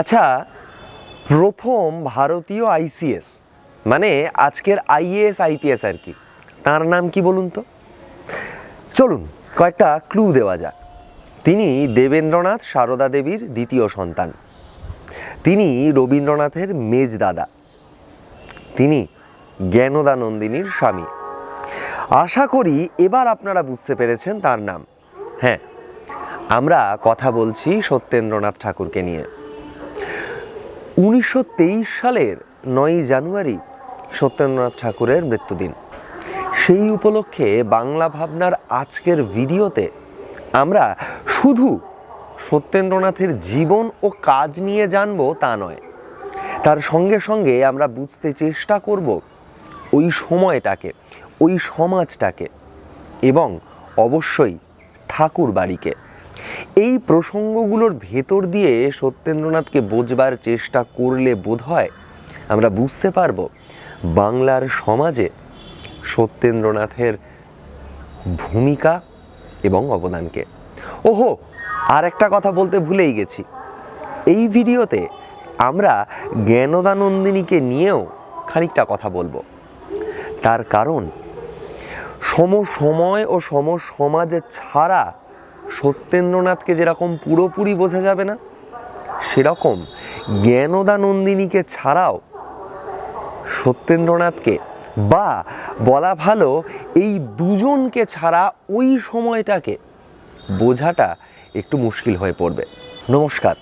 আচ্ছা প্রথম ভারতীয় আইসিএস মানে আজকের আইএএস আইপিএস আর কি, তার নাম কি বলুন তো? চলুন, কয়েকটা ক্লু দেওয়া যাক। তিনি দেবেন্দ্রনাথ সারদা দেবীর দ্বিতীয় সন্তান। তিনি রবীন্দ্রনাথের মেজ দাদা। তিনি জ্ঞানদানন্দিনীর স্বামী। আশা করি এবার আপনারা বুঝতে পেরেছেন তার নাম। হ্যাঁ আমরা কথা বলছি সত্যেন্দ্রনাথ ঠাকুরকে নিয়ে। উনিশশো তেইশ সালের নয়ই জানুয়ারি সত্যেন্দ্রনাথ ঠাকুরের মৃত্যুদিন। সেই উপলক্ষে বাংলা ভাবনার আজকের ভিডিওতে আমরা শুধু সত্যেন্দ্রনাথের জীবন ও কাজ নিয়ে জানব তা নয়। তার সঙ্গে সঙ্গে আমরা বুঝতে চেষ্টা করব ওই সময়টাকে, ওই সমাজটাকে এবং অবশ্যই ঠাকুর বাড়িকে এই প্রসঙ্গগুলোর ভেতর দিয়ে সত্যেন্দ্রনাথকে বোঝবার চেষ্টা করলে বোধ হয় আমরা বুঝতে পারব বাংলার সমাজে সত্যেন্দ্রনাথের ভূমিকা এবং অবদানকে। ওহো, আর একটা কথা বলতে ভুলেই গেছি। এই ভিডিওতে আমরা জ্ঞানদানন্দিনীকে নিয়েও খানিকটা কথা বলব। তার কারণ সম সময় ও সম সমাজে ছাড়া সত্যেন্দ্রনাথকে যেরকম পুরোপুরি বোঝা যাবে না, সেরকম জ্ঞানদা নন্দিনীকে ছাড়াও সত্যেন্দ্রনাথকে বা বলা ভালো এই দুজনকে ছাড়া ওই সময়টাকে বোঝাটা একটু মুশকিল হয়ে পড়বে। নমস্কার,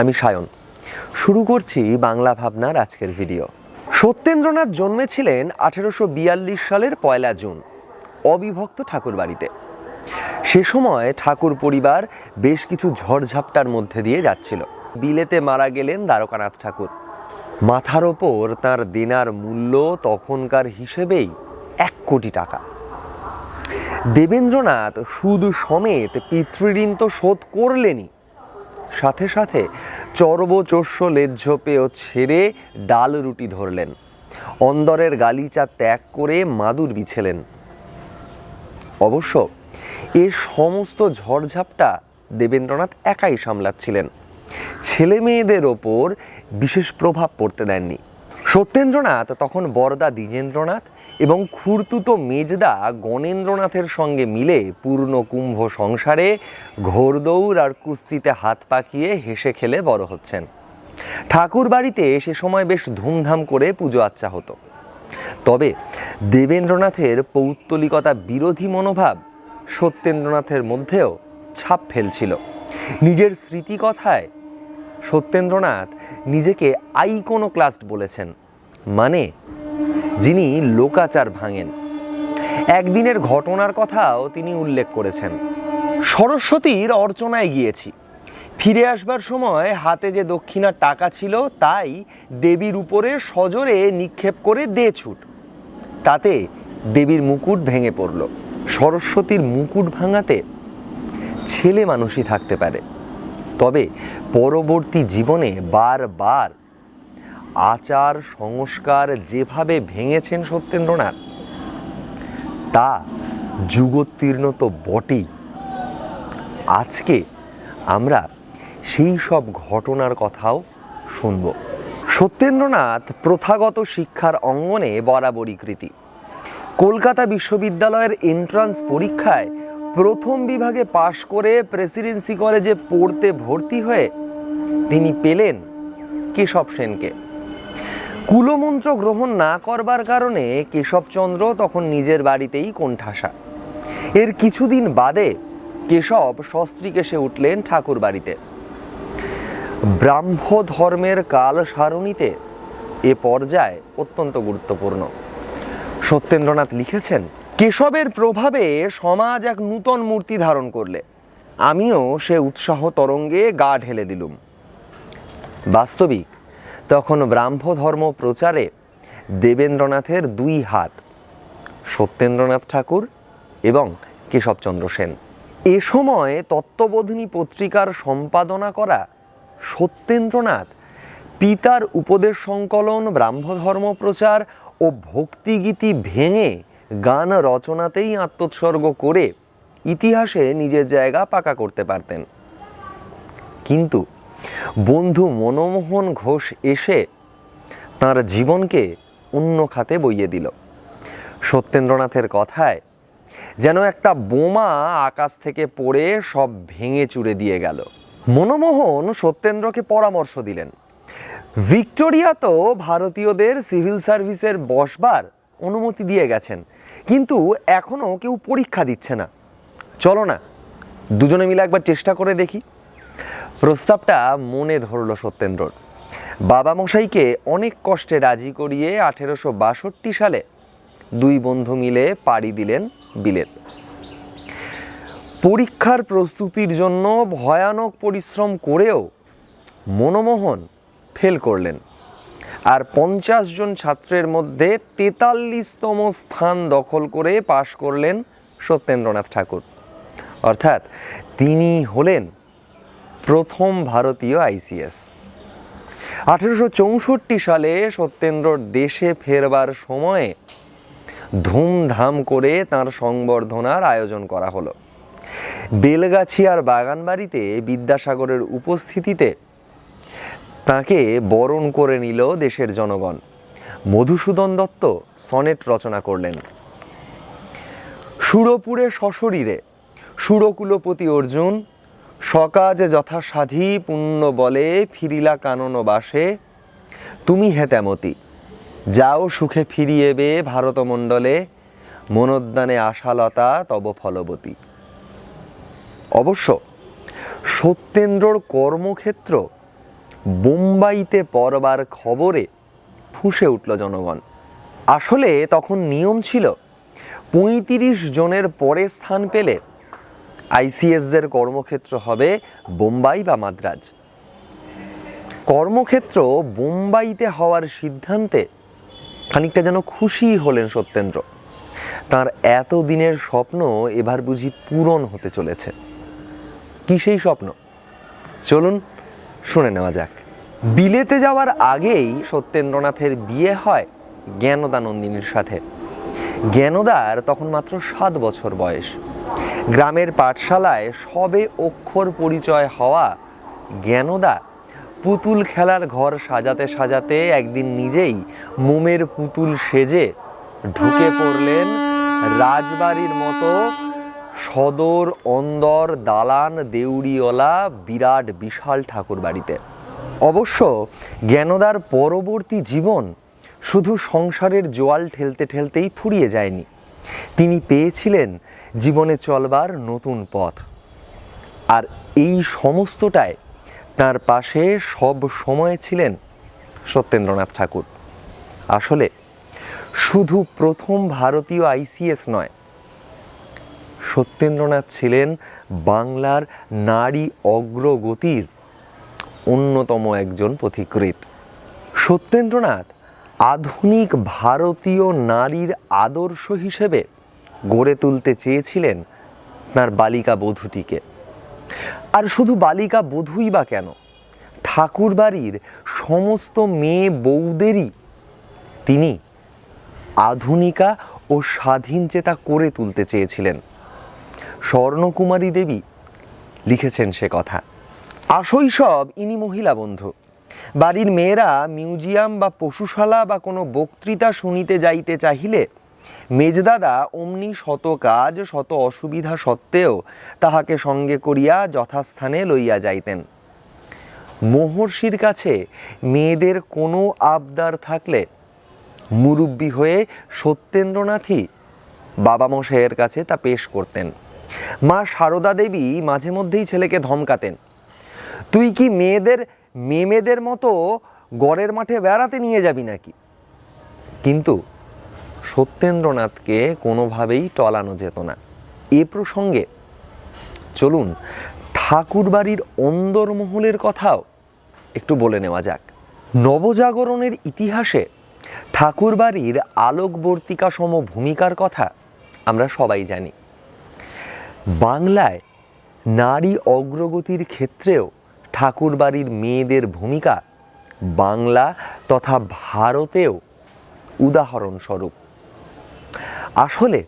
আমি সায়ন। শুরু করছি বাংলা ভাবনার আজকের ভিডিও। সত্যেন্দ্রনাথ জন্মেছিলেন আঠেরোশো বিয়াল্লিশ সালের পয়লা জুন, অবিভক্ত ঠাকুর বাড়িতে সে সময় ঠাকুর পরিবার বেশ কিছু ঝড়ঝাপটার মধ্যে দিয়ে যাচ্ছিল। বিলেতে মারা গেলেন দ্বারকানাথ ঠাকুর। মাথার ওপর তার দেনার মূল্য তখনকার হিসেবেই এক কোটি টাকা। দেবেন্দ্রনাথ সুদ সমেত পিতৃঋণ তো শোধ করলেনই। সাথে সাথে চর্বচস্য লেজ্জ পেয় ছেড়ে ডাল রুটি ধরলেন। অন্দরের গালিচা ত্যাগ করে মাদুর বিছেলেন। অবশ্য এ সমস্ত ঝড়ঝাপটা দেবেন্দ্রনাথ একাই সামলাচ্ছিলেন। ছেলে মেয়েদের ওপর বিশেষ প্রভাব পড়তে দেননি। সত্যেন্দ্রনাথ, তখন বরদা দ্বিজেন্দ্রনাথ এবং খুরতুতো মেজদা গণেন্দ্রনাথের সঙ্গে মিলে পূর্ণ কুম্ভ সংসারে ঘোরদৌড় আর কুস্তিতে হাত পাকিয়ে হেসে খেলে বড় হচ্ছেন। ঠাকুর বাড়িতে সে সময় বেশ ধুমধাম করে পুজো আচ্চা হতো। তবে দেবেন্দ্রনাথের পৌত্তলিকতা বিরোধী মনোভাব সত্যেন্দ্রনাথের মধ্যেও ছাপ ফেলছিল। নিজের স্মৃতিকথায় সত্যেন্দ্রনাথ নিজেকে আইকোনোক্লাস্ট বলেছেন মানে যিনি লোকাচার ভাঙেন। একদিনের ঘটনার কথাও তিনি উল্লেখ করেছেন। সরস্বতীর অর্চনায় গিয়েছি। ফিরে আসবার সময় হাতে যে দক্ষিণার টাকা ছিল, তাই দেবীর উপরে সজোরে নিক্ষেপ করে দে ছুট। তাতে দেবীর মুকুট ভেঙে পড়ল। সরস্বতীর মুকুট ভাঙাতে ছেলে মানুষই থাকতে পারে। তবে পরবর্তী জীবনে বারবার আচার সংস্কার যেভাবে ভেঙেছেন সত্যেন্দ্রনাথ, তা যুগোত্তীর্ণ তো বটেই। আজকে আমরা সেই সব ঘটনার কথাও শুনব। সত্যেন্দ্রনাথ প্রথাগত শিক্ষার অঙ্গনে বরাবরই কৃতি। কলকাতা বিশ্ববিদ্যালয়ের এন্ট্রান্স পরীক্ষায় প্রথম বিভাগে পাশ করে প্রেসিডেন্সি কলেজে পড়তে ভর্তি হয়ে তিনি পেলেন কেশব সেনকে। কুলমন্ত্র গ্রহণ না করবার কারণে কেশবচন্দ্র তখন নিজের বাড়িতেই কোণঠাসা। এর কিছুদিন বাদে কেশব সস্ত্রীকেশে উঠলেন ঠাকুর বাড়িতে। ব্রাহ্ম ধর্মের কাল সারণীতে এ পর্যায় অত্যন্ত গুরুত্বপূর্ণ। সত্যেন্দ্রনাথ লিখেছেন, কেশবের প্রভাবে সমাজ এক নূতন মূর্তি ধারণ করলে। আমিও সে উৎসাহ তরঙ্গে গা ঢেলে দিলুম। বাস্তবিক, তখন ব্রাহ্ম ধর্ম প্রচারে দেবেন্দ্রনাথের দুই হাত, সত্যেন্দ্রনাথ ঠাকুর এবং কেশবচন্দ্র সেন। এ সময় তত্ত্ববোধিনী পত্রিকার সম্পাদনা করা সত্যেন্দ্রনাথ, পিতার উপদেশ সংকলন, ব্রাহ্মধর্ম প্রচার ও ভক্তিগীতি ভেঙে গান রচনাতেই আত্মোৎসর্গ করে ইতিহাসে নিজের জায়গা পাকা করতে পারতেন। কিন্তু বন্ধু মনমোহন ঘোষ এসে তাঁর জীবনকে অন্য খাতে বইয়ে দিল। সত্যেন্দ্রনাথের কথায় যেন একটা বোমা আকাশ থেকে পড়ে সব ভেঙে চুরে দিয়ে গেল। মনমোহন সত্যেন্দ্রকে পরামর্শ দিলেন। ভিক্টোরিয়া তো ভারতীয়দের সিভিল সার্ভিসের বসবার অনুমতি দিয়ে গেছেন। কিন্তু এখনও কেউ পরীক্ষা দিচ্ছে না। চলো না, দুজনে মিলে একবার চেষ্টা করে দেখি। প্রস্তাবটা মনে ধরল সত্যেন্দ্রর। বাবা মশাইকে অনেক কষ্টে রাজি করিয়ে আঠেরোশো বাষট্টি সালে দুই বন্ধু মিলে পাড়ি দিলেন বিলেত। পরীক্ষার প্রস্তুতির জন্য ভয়ানক পরিশ্রম করেও মনমোহন ফেল করলেন। আর পঞ্চাশ জন ছাত্রের মধ্যে তেতাল্লিশতম স্থান দখল করে পাশ করলেন সত্যেন্দ্রনাথ ঠাকুর। অর্থাৎ তিনি হলেন প্রথম ভারতীয় আইসিএস। আঠেরোশো চৌষট্টি সালে সত্যেন্দ্রর দেশে ফেরবার সময়ে ধুমধাম করে তার সংবর্ধনার আয়োজন করা হলো। বেলগাছিয়ার বাগানবাড়িতে বিদ্যাসাগরের উপস্থিতিতে তাকে বরণ করে নিল দেশের জনগণ। মধুসূদন দত্ত সনেট রচনা করলেন। সুরপুরে সশরীরে, সুরকুলপতি অর্জুন সকাজ যথাসাধি পুণ্য বলে ফিরিলা কানন বাসে, তুমি হেতামতি যাও সুখে ফিরিয়ে বে ভারতমণ্ডলে, মনোদ্যানে আশালতা তব ফলবতী। অবশ্য সত্যেন্দ্রর কর্মক্ষেত্র বোম্বাইতে পড়বার খবরে ফুঁসে উঠল জনগণ। আসলে তখন নিয়ম ছিল, পঁয়ত্রিশ জনের পরে স্থান পেলে আইসিএসদের কর্মক্ষেত্র হবে বোম্বাই বা মাদ্রাজ। কর্মক্ষেত্র বোম্বাইতে হওয়ার সিদ্ধান্তে খানিকটা যেন খুশি হলেন সত্যেন্দ্র। তার এত দিনের স্বপ্ন এবার বুঝি পূরণ হতে চলেছে। কি সেই স্বপ্ন? চলুন শুনে নেওয়া যাক। বিলেতে যাওয়ার আগেই সত্যেন্দ্রনাথের বিয়ে হয় জ্ঞানদা নন্দিনীর সাথে। জ্ঞানদার তখন মাত্র সাত বছর বয়স। গ্রামের পাঠশালায় সবে অক্ষর পরিচয় হওয়া জ্ঞানদা পুতুল খেলার ঘর সাজাতে সাজাতে একদিন নিজেই মোমের পুতুল সেজে ঢুকে পড়লেন রাজবাড়ির মতো সদর, অন্দর, দালান, দেউড়িওয়ালা, বিরাট, বিশাল ঠাকুর বাড়িতে। অবশ্য জ্ঞানদার পরবর্তী জীবন শুধু সংসারের জোয়াল ঠেলতে ঠেলতেই ফুরিয়ে যায়নি। তিনি পেয়েছিলেন জীবনে চলবার নতুন পথ। আর এই সমস্তটায় তার পাশে সব সময় ছিলেন সত্যেন্দ্রনাথ ঠাকুর। আসলে শুধু প্রথম ভারতীয় আইসিএস নয় সত্যেন্দ্রনাথ ছিলেন বাংলার নারী অগ্রগতির অন্যতম একজন পথিকৃৎ। সত্যেন্দ্রনাথ আধুনিক ভারতীয় নারীর আদর্শ হিসেবে গড়ে তুলতে চেয়েছিলেন তার বালিকা বধূটিকে। আর শুধু বালিকা বধূই বা কেন? ঠাকুর বাড়ির সমস্ত মেয়ে বৌদেরই তিনি আধুনিকা ও স্বাধীন চেতা করে তুলতে চেয়েছিলেন। স্বর্ণকুমারী দেবী লিখেছেন সে কথা। আসই সব ইনি মহিলা বন্ধু। বাড়ির মেয়েরা মিউজিয়াম বা পশুশালা বা কোনো বক্তৃতা শুনিতে যাইতে চাহিলে মেজদাদা অমনি শত কাজ, শত অসুবিধা সত্ত্বেও তাহাকে সঙ্গে করিয়া যথাস্থানে লইয়া যাইতেন। মহর্ষির কাছে মেয়েদের কোনো আবদার থাকলে মুরব্বী হয়ে সত্যেন্দ্রনাথই বাবা মশাইয়ের কাছে তা পেশ করতেন। মা সারদা দেবী মাঝে মধ্যেই ছেলেকে ধমকাতেন। তুই কি মেয়েদের, মেমেদের মতো গড়ের মাঠে বেড়াতে নিয়ে যাবি নাকি? কিন্তু সত্যেন্দ্রনাথকে কোনোভাবেই টলানো যেত না। এ প্রসঙ্গে চলুন ঠাকুরবাড়ির অন্দরমহলের কথাও একটু বলে নেওয়া যাক। নবজাগরণের ইতিহাসে ঠাকুরবাড়ির আলোকবর্তিকা সম ভূমিকার কথা আমরা সবাই জানি। বাংলায় নারী অগ্রগতির ক্ষেত্রেও ঠাকুরবাড়ির মেয়েদের ভূমিকা বাংলা তথা ভারতেও উদাহরণস্বরূপ। আসলে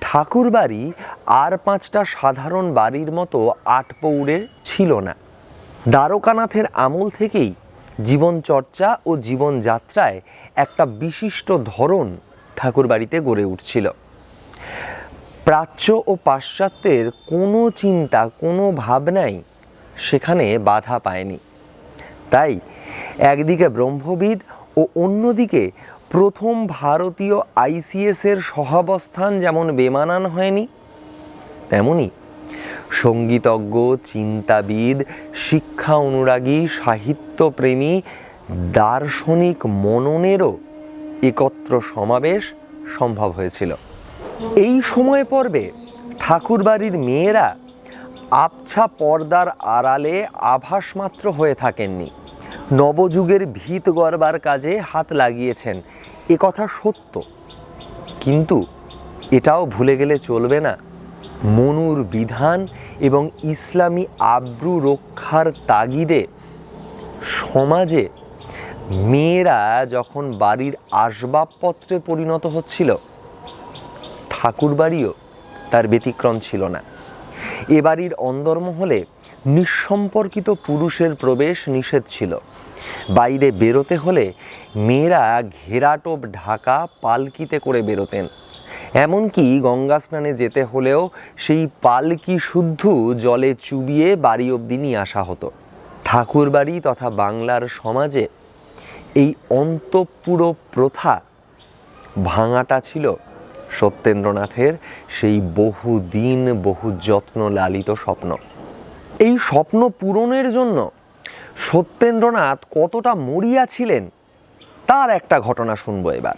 ঠাকুরবাড়ি আর পাঁচটা সাধারণ বাড়ির মতো আটপৌরের ছিল না। দ্বারকানাথের আমল থেকেই জীবনচর্চা ও জীবনযাত্রায় একটা বিশিষ্ট ধরন ঠাকুরবাড়িতে গড়ে উঠছিল। প্রাচ্য ও পাশ্চাত্যের কোনো চিন্তা, কোনো ভাবনাই সেখানে বাধা পায়নি। তাই একদিকে ব্রহ্মবিদ ও অন্যদিকে প্রথম ভারতীয় আইসিএসের সহাবস্থান যেমন বেমানান হয়নি, তেমনি সঙ্গীতজ্ঞ, চিন্তাবিদ, শিক্ষা অনুরাগী, সাহিত্যপ্রেমী, দার্শনিক মননেরও একত্র সমাবেশ সম্ভব হয়েছিল। এই সময় পর্বে ঠাকুরবাড়ির মেয়েরা আবছা পর্দার আড়ালে আভাস মাত্র হয়ে থাকেননি। নবযুগের ভিত গড়বার কাজে হাত লাগিয়েছেন। এ কথা সত্য। কিন্তু এটাও ভুলে গেলে চলবে না। মনুর বিধান এবং ইসলামী আব্রু রক্ষার তাগিদে সমাজে মেয়েরা যখন বাড়ির আসবাবপত্রে পরিণত হচ্ছিল ঠাকুরবাড়িও তার ব্যতিক্রম ছিল না। এ বাড়ির অন্দরমহলে নিঃসম্পর্কিত পুরুষের প্রবেশ নিষেধ ছিল। বাইরে বেরোতে হলে মেয়েরা ঘেরাটোপ ঢাকা পালকিতে করে বেরোতেন। এমনকি গঙ্গা স্নানে যেতে হলেও সেই পালকি শুদ্ধ জলে চুবিয়ে বাড়ি অবধি নিয়ে আসা হতো। ঠাকুরবাড়ি তথা বাংলার সমাজে এই অন্তঃপুর প্রথা ভাঙাটা ছিল সত্যেন্দ্রনাথের সেই বহু দিন বহু যত্ন লালিত স্বপ্ন। এই স্বপ্ন পূরণের জন্য সত্যেন্দ্রনাথ কতটা মরিয়া ছিলেন, তার একটা ঘটনা শুনব এবার।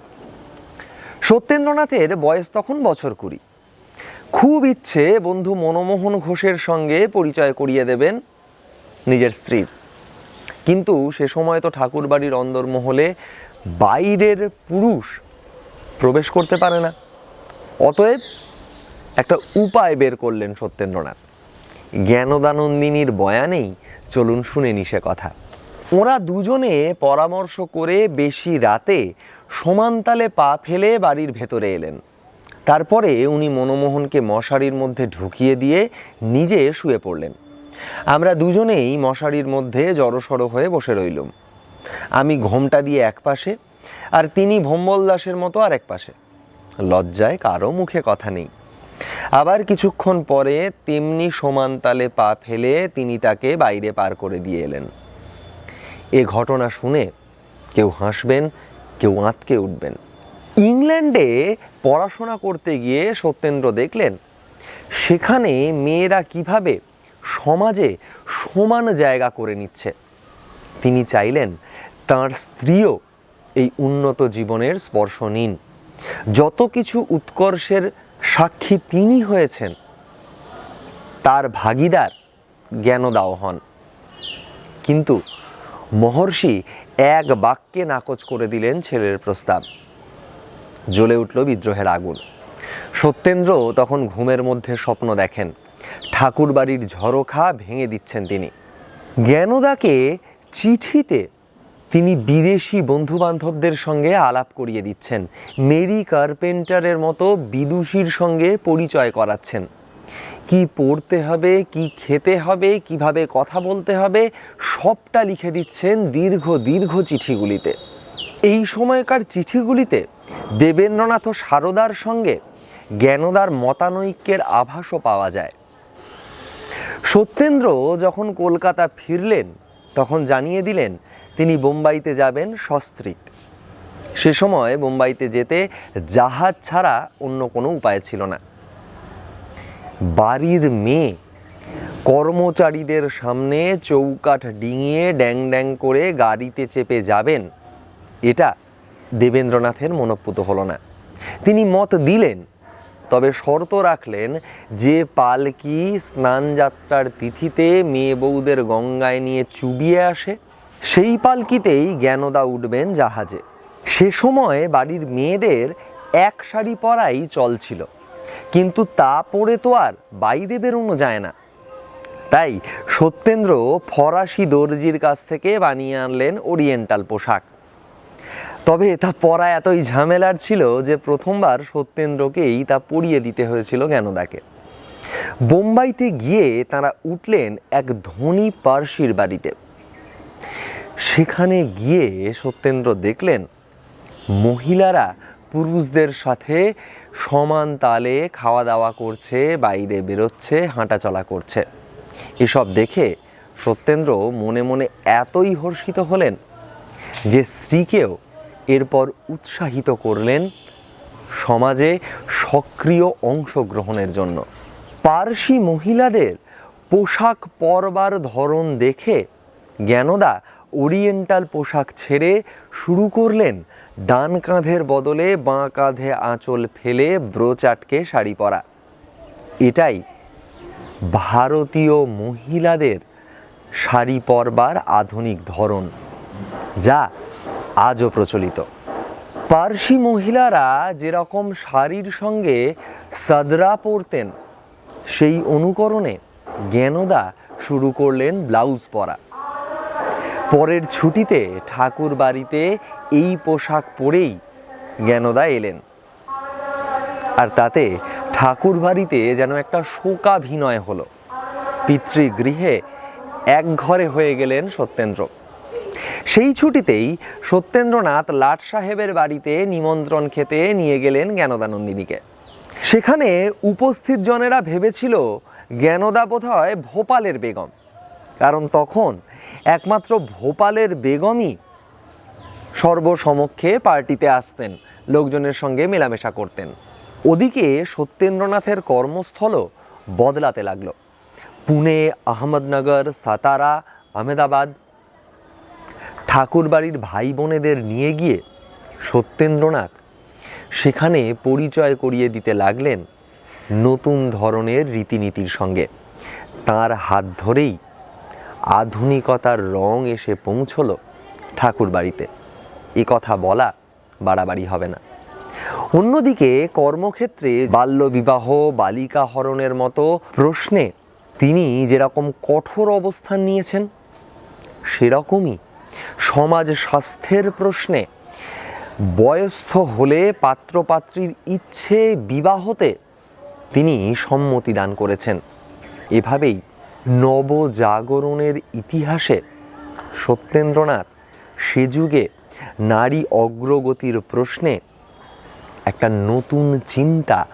সত্যেন্দ্রনাথের বয়স তখন বছর কুড়ি। খুব ইচ্ছে বন্ধু মনমোহন ঘোষের সঙ্গে পরিচয় করিয়ে দেবেন নিজের স্ত্রীর কিন্তু সে সময় তো ঠাকুরবাড়ির অন্দরমহলে বাইরের পুরুষ প্রবেশ করতে পারে না। অতএব একটা উপায় বের করলেন সত্যেন্দ্রনাথ। জ্ঞানদানন্দিনীর বয়ানেই চলুন শুনে নি সে কথা। ওরা দুজনে পরামর্শ করে বেশি রাতে সমানতালে পা ফেলে বাড়ির ভেতরে এলেন। তারপরে উনি মনমোহনকে মশারির মধ্যে ঢুকিয়ে দিয়ে নিজে শুয়ে পড়লেন। আমরা দুজনেই মশারির মধ্যে জড়সড় হয়ে বসে রইলুম। আমি ঘোমটা দিয়ে এক পাশে আর তিনি ভম্বল দাসের মতো আর এক পাশে। লজ্জায় কারও মুখে কথা নেই। আবার কিছুক্ষণ পরে তেমনি সমান তালে পা ফেলে তিনি তাকে বাইরে পার করে দিয়ে এলেন। এ ঘটনা শুনে কেউ হাসবেন, কেউ আঁতকে উঠবেন। ইংল্যান্ডে পড়াশোনা করতে গিয়ে সত্যেন্দ্র দেখলেন, সেখানে মেয়েরা কীভাবে সমাজে সমান জায়গা করে নিচ্ছে। তিনি চাইলেন তার স্ত্রীও এই উন্নত জীবনের স্পর্শ নিন। যত কিছু উৎকর্ষের সাক্ষী তিনি হয়েছেন, তার ভাগিদার জ্ঞানদাও হন। কিন্তু মহর্ষি এক বাক্যে নাকচ করে দিলেন ছেলের প্রস্তাব। জ্বলে উঠল বিদ্রোহের আগুন। সত্যেন্দ্র তখন ঘুমের মধ্যে স্বপ্ন দেখেন। ঠাকুর বাড়ির ঝরোখা ভেঙে দিচ্ছেন তিনি। জ্ঞানদাকে চিঠিতে তিনি বিদেশি বন্ধু বান্ধবদের সঙ্গে আলাপ করিয়ে দিচ্ছেন। মেরি কার্পেন্টারের মতো বিদুষীর সঙ্গে পরিচয় করাচ্ছেন। কি পড়তে হবে, কি খেতে হবে, কীভাবে কথা বলতে হবে, সবটা লিখে দিচ্ছেন দীর্ঘ দীর্ঘ চিঠিগুলিতে। এই সময়কার চিঠিগুলিতে দেবেন্দ্রনাথ সারদার সঙ্গে জ্ঞানদার মতানৈক্যের আভাসও পাওয়া যায়। সত্যেন্দ্র যখন কলকাতা ফিরলেন, তখন জানিয়ে দিলেন তিনি বোম্বাইতে যাবেন সস্ত্রিক। সে সময় বোম্বাইতে যেতে জাহাজ ছাড়া অন্য কোনো উপায় ছিল না। বাড়ির মেয়ে কর্মচারীদের সামনে চৌকাঠ ডিঙিয়ে ড্যাং ড্যাং করে গাড়িতে চেপে যাবেন, এটা দেবেন্দ্রনাথের মনঃপুত হলো না। তিনি মত দিলেন, তবে শর্ত রাখলেন যে পালকি স্নানযাত্রার তিথিতে মেয়ে বউদের গঙ্গায় নিয়ে চুবিয়ে আসে। সেই পালকিতেই জ্ঞানদা উঠবেন জাহাজে। সে সময় বাড়ির মেয়েদের এক শাড়ি পরাই চল ছিল কিন্তু তা পরে তো আর বাইরে বেরোনো যায় না। তাই সত্যেন্দ্র ফরাসি দর্জির কাছ থেকে বানিয়ে আনলেন ওরিয়েন্টাল পোশাক। তবে তা পরা এতই ঝামেলার ছিল যে প্রথমবার সত্যেন্দ্রকেই তা পরিয়ে দিতে হয়েছিল জ্ঞানদাকে। বোম্বাইতে গিয়ে তারা উঠলেন এক ধনী পার্সির বাড়িতে। সেখানে গিয়ে সত্যেন্দ্র দেখলেন মহিলারা পুরুষদের সাথে সমান তালে খাওয়া দাওয়া করছে, বাইরে বেরোচ্ছে, হাঁটাচলা করছে। এসব দেখে সত্যেন্দ্র মনে মনে এতই হর্ষিত হলেন যে স্ত্রীকেও এরপর উৎসাহিত করলেন সমাজে সক্রিয় অংশগ্রহণের জন্য। পার্সি মহিলাদের পোশাক পরবার ধরন দেখে জ্ঞানদা ওরিয়েন্টাল পোশাক ছেড়ে শুরু করলেন ডান কাঁধের বদলে বাঁ কাঁধে আঁচল ফেলে ব্রোচ আটকে শাড়ি পরা। এটাই ভারতীয় মহিলাদের শাড়ি পরবার আধুনিক ধরন, যা আজও প্রচলিত। পার্সি মহিলারা যেরকম শাড়ির সঙ্গে সাদরা পরতেন, সেই অনুকরণে জ্ঞানদা শুরু করলেন ব্লাউজ পরা। পরের ছুটিতে ঠাকুর বাড়িতে এই পোশাক পরেই জ্ঞানদা এলেন। আর তাতে ঠাকুর বাড়িতে যেন একটা শোকাভিনয় হলো। পিতৃগৃহে এক ঘরে হয়ে গেলেন সত্যেন্দ্র। সেই ছুটিতেই সত্যেন্দ্রনাথ লাট সাহেবের বাড়িতে নিমন্ত্রণ খেতে নিয়ে গেলেন জ্ঞানদানন্দিনীকে সেখানে উপস্থিত জনেরা ভেবেছিল জ্ঞানদা বোধ হয় ভোপালের বেগম। কারণ তখন একমাত্র ভোপালের বেগমই সর্বসমক্ষে পার্টিতে আসতেন, লোকজনের সঙ্গে মেলামেশা করতেন। ওদিকে সত্যেন্দ্রনাথের কর্মস্থলও বদলাতে লাগল। পুনে, আহমদনগর, সাতারা, আহমেদাবাদ। ঠাকুরবাড়ির ভাই বোনেদের নিয়ে গিয়ে সত্যেন্দ্রনাথ সেখানে পরিচয় করিয়ে দিতে লাগলেন নতুন ধরনের রীতিনীতির সঙ্গে। তার হাত ধরেই আধুনিকতার রং এসে পৌঁছলো ঠাকুরবাড়িতে। এ কথা বলা বাড়াবাড়ি হবে না। অন্যদিকে কর্মক্ষেত্রে বাল্যবিবাহ, বালিকা হরণের মতো প্রশ্নে তিনি যেরকম কঠোর অবস্থান নিয়েছেন, সেরকমই সমাজ স্বাস্থ্যের প্রশ্নে বয়স্থ হলে পাত্রপাত্রীর ইচ্ছে বিবাহতে তিনি সম্মতি দান করেছেন। এভাবেই নবজাগরণের ইতিহাসে সত্যেন্দ্রনাথ সে যুগে নারী অগ্রগতির প্রশ্নে একটা নতুন চিন্তা,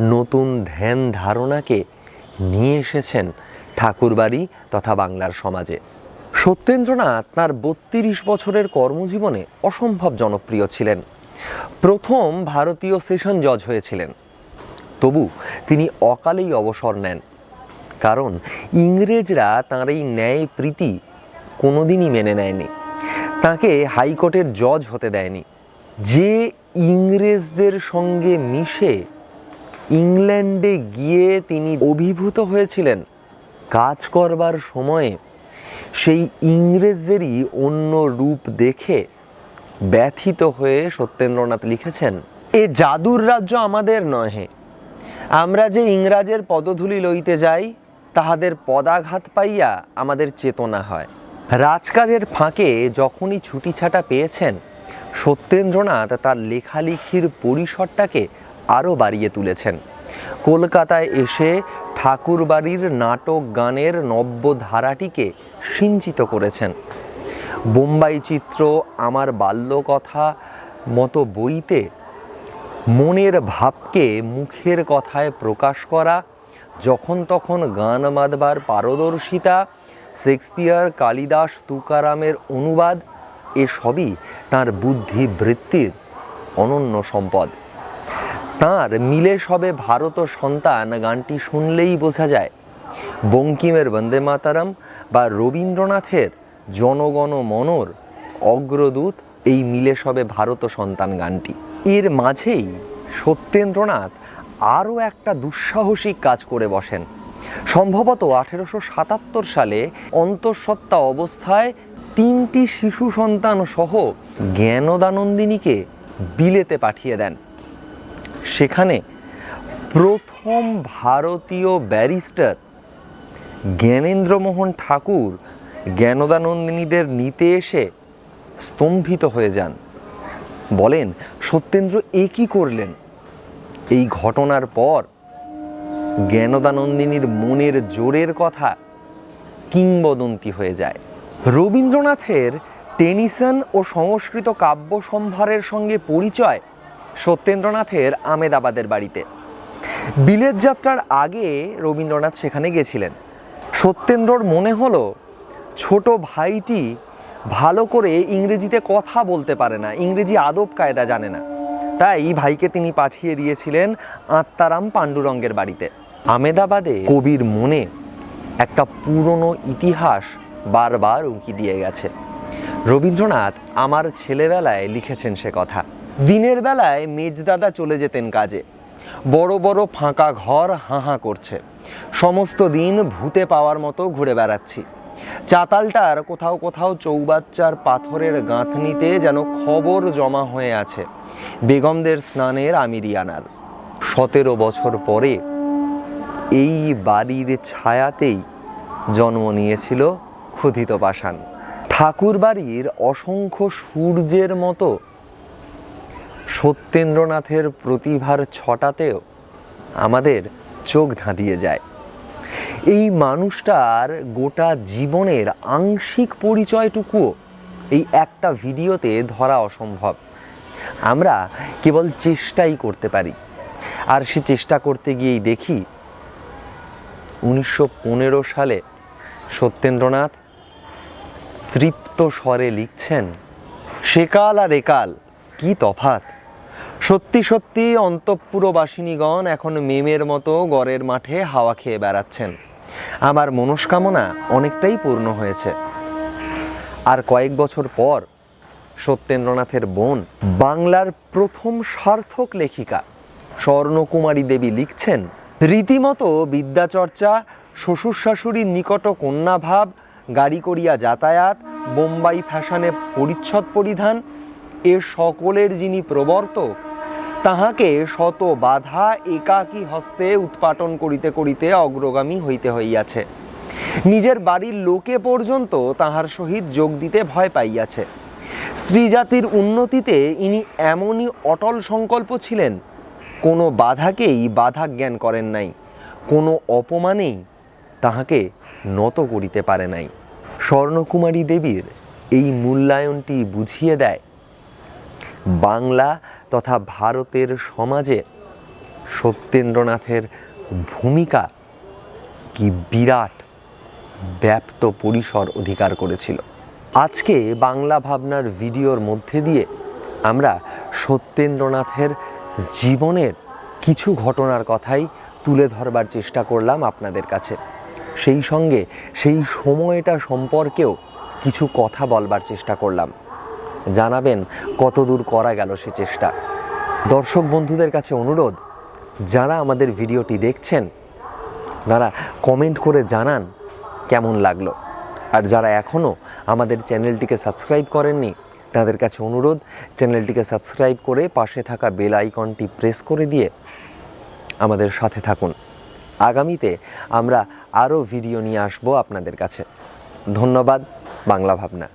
নতুন ধ্যান ধারণাকে নিয়ে এসেছেন ঠাকুরবাড়ি তথা বাংলার সমাজে। সত্যেন্দ্রনাথ তাঁর বত্রিশ বছরের কর্মজীবনে অসম্ভব জনপ্রিয় ছিলেন। প্রথম ভারতীয় সেশন জজ হয়েছিলেন। তবু তিনি অকালেই অবসর নেন। কারণ ইংরেজরা তাঁর এই ন্যায় প্রীতি কোনোদিনই মেনে নেয়নি। তাকে হাইকোর্টের জজ হতে দেয়নি। যে ইংরেজদের সঙ্গে মিশে ইংল্যান্ডে গিয়ে তিনি অভিভূত হয়েছিলেন কাজ করবার সময়ে, সেই ইংরেজদেরই অন্য রূপ দেখে ব্যথিত হয়ে সত্যেন্দ্রনাথ লিখেছেন, এ জাদুর রাজ্য আমাদের নহে। আমরা যে ইংরাজের পদধূলি লইতে যাই তাহাদের পদাঘাত পাইয়া আমাদের চেতনা হয়। রাজকাজের ফাঁকে যখনই ছুটি ছাটা পেয়েছেন, সত্যেন্দ্রনাথ তার লেখালেখির পরিসরটাকে আরও বাড়িয়ে তুলেছেন। কলকাতায় এসে ঠাকুরবাড়ির নাটক গানের নব্য ধারাটিকে সিঞ্চিত করেছেন। বোম্বাই চিত্র, আমার বাল্যকথা মতো বইতে মনের ভাবকে মুখের কথায় প্রকাশ করা যখন তখন গান বাঁধবার পারদর্শিতা, শেক্সপিয়ার, কালিদাস, তুকারামের অনুবাদ, এসবই তাঁর বুদ্ধিবৃত্তির অনন্য সম্পদ। তাঁর মিলে সবে ভারত সন্তান গানটি শুনলেই বোঝা যায়। বঙ্কিমের বন্দে মাতারাম বা রবীন্দ্রনাথের জনগণ মনর অগ্রদূত এই মিলে সবে ভারত সন্তান গানটি। এর মাঝেই সত্যেন্দ্রনাথ আরও একটা দুঃসাহসিক কাজ করে বসেন। সম্ভবত আঠেরোশো সাতাত্তর সালে অন্তঃসত্ত্বা অবস্থায় তিনটি শিশু সন্তান সহ জ্ঞানদানন্দিনীকে বিলেতে পাঠিয়ে দেন। সেখানে প্রথম ভারতীয় ব্যারিস্টার জ্ঞানেন্দ্রমোহন ঠাকুর জ্ঞানদানন্দিনীদের নিতে এসে স্তম্ভিত হয়ে যান। বলেন, সত্যেন্দ্র, এ কী করলেন? এই ঘটনার পর জ্ঞানদানন্দিনীর মনের জোরের কথা কিংবদন্তি হয়ে যায়। রবীন্দ্রনাথের টেনিসন ও সংস্কৃত কাব্য সম্ভারের সঙ্গে পরিচয় সত্যেন্দ্রনাথের আমেদাবাদের বাড়িতে। বিলেত যাত্রার আগে রবীন্দ্রনাথ সেখানে গেছিলেন। সত্যেন্দ্রর মনে হলো, ছোট ভাইটি ভালো করে ইংরেজিতে কথা বলতে পারে না, ইংরেজি আদব কায়দা জানে না। তাই ভাইকে তিনি পাঠিয়ে দিয়েছিলেন আত্মারাম পাণ্ডুরঙ্গের বাড়িতে। আমেদাবাদে কবির মনে একটা পুরনো ইতিহাস বারবার উঁকি দিয়ে গেছে। রবীন্দ্রনাথ আমার ছেলেবেলায় লিখেছেন সে কথা। দিনের বেলায় মেজদাদা চলে যেতেন কাজে। বড় বড় ফাঁকা ঘর হাঁ হাঁ করছে। সমস্ত দিন ভূতে পাওয়ার মতো ঘুরে বেড়াচ্ছি। চাতালটার কোথাও কোথাও চৌবাচ্চার পাথরের গাঁথনিতে যেন খবর জমা হয়ে আছে। বেগমদের স্নানের আমিরিয়ানার। সতেরো বছর পরে এই বাড়ির ছায়াতেই জন্ম নিয়েছিল ক্ষুধিত পাষাণ। ঠাকুর বাড়ির অসংখ্য সূর্যের মতো সত্যেন্দ্রনাথের প্রতিভার ছটাতেও আমাদের চোখ ধাঁধিয়ে যায়। এই মানুষটার গোটা জীবনের আংশিক পরিচয়টুকুও এই একটা ভিডিওতে ধরা অসম্ভব। আমরা কেবল চেষ্টাই করতে পারি। আর সে চেষ্টা করতে গিয়েই দেখি উনিশশো পনেরো সালে সত্যেন্দ্রনাথ তৃপ্ত স্বরে লিখছেন সেকাল আর একাল কি তফাত সত্যি সত্যি অন্তঃপুরবাসিনীগণ এখন মেমের মতো গড়ের মাঠে হাওয়া খেয়ে বেড়াচ্ছেন। আমার মনস্কামনা অনেকটাই পূর্ণ হয়েছে। আর কয়েক বছর পর সত্যেন্দ্রনাথের বোন, বাংলার প্রথম সার্থক লেখিকা। স্বর্ণকুমারী দেবী লিখছেন, রীতিমতো বিদ্যাচর্চা শ্বশুর শাশুড়ির নিকট কন্যাভাব, গাড়ি করিয়া যাতায়াত, বোম্বাই ফ্যাশনে পরিচ্ছদ পরিধান, এ সকলের যিনি প্রবর্তক, তাহাকে শত বাধা একাকী হস্তে উৎপাটন করিতে করিতে অগ্রগামী হইতে হইয়াছে। নিজের বাড়ির লোকে পর্যন্ত তাহার সহিত যোগ দিতে ভয় পাইয়াছে। স্ত্রীজাতির উন্নতিতে ইনি এমনই অটল সংকল্প ছিলেন, কোনো বাধাকেই বাধা জ্ঞান করেন নাই, কোনো অপমানেই তাহাকে নত করিতে পারে নাই। স্বর্ণকুমারী দেবীর এই মূল্যায়নটি বুঝিয়ে দেয়, বাংলা তথা ভারতের সমাজে সত্যেন্দ্রনাথের ভূমিকা কি বিরাট ব্যাপ্ত পরিসর অধিকার করেছিল। আজকে বাংলা ভাবনার ভিডিওর মধ্যে দিয়ে আমরা সত্যেন্দ্রনাথের জীবনের কিছু ঘটনার কথাই তুলে ধরবার চেষ্টা করলাম আপনাদের কাছে। সেই সঙ্গে সেই সময়টা সম্পর্কেও কিছু কথা বলবার চেষ্টা করলাম। জানাবেন কতদূর করা গেল সে চেষ্টা। দর্শক বন্ধুদের কাছে অনুরোধ, যারা আমাদের ভিডিওটি দেখছেন, তারা কমেন্ট করে জানান কেমন লাগল। আর যারা এখনও আমাদের চ্যানেলটিকে সাবস্ক্রাইব করেননি, তাদের কাছে অনুরোধ, চ্যানেলটিকে সাবস্ক্রাইব করে পাশে থাকা বেল আইকনটি প্রেস করে দিয়ে আমাদের সাথে থাকুন। আগামীতে আমরা আরও ভিডিও নিয়ে আসব আপনাদের কাছে। ধন্যবাদ, বাংলা ভাবনা।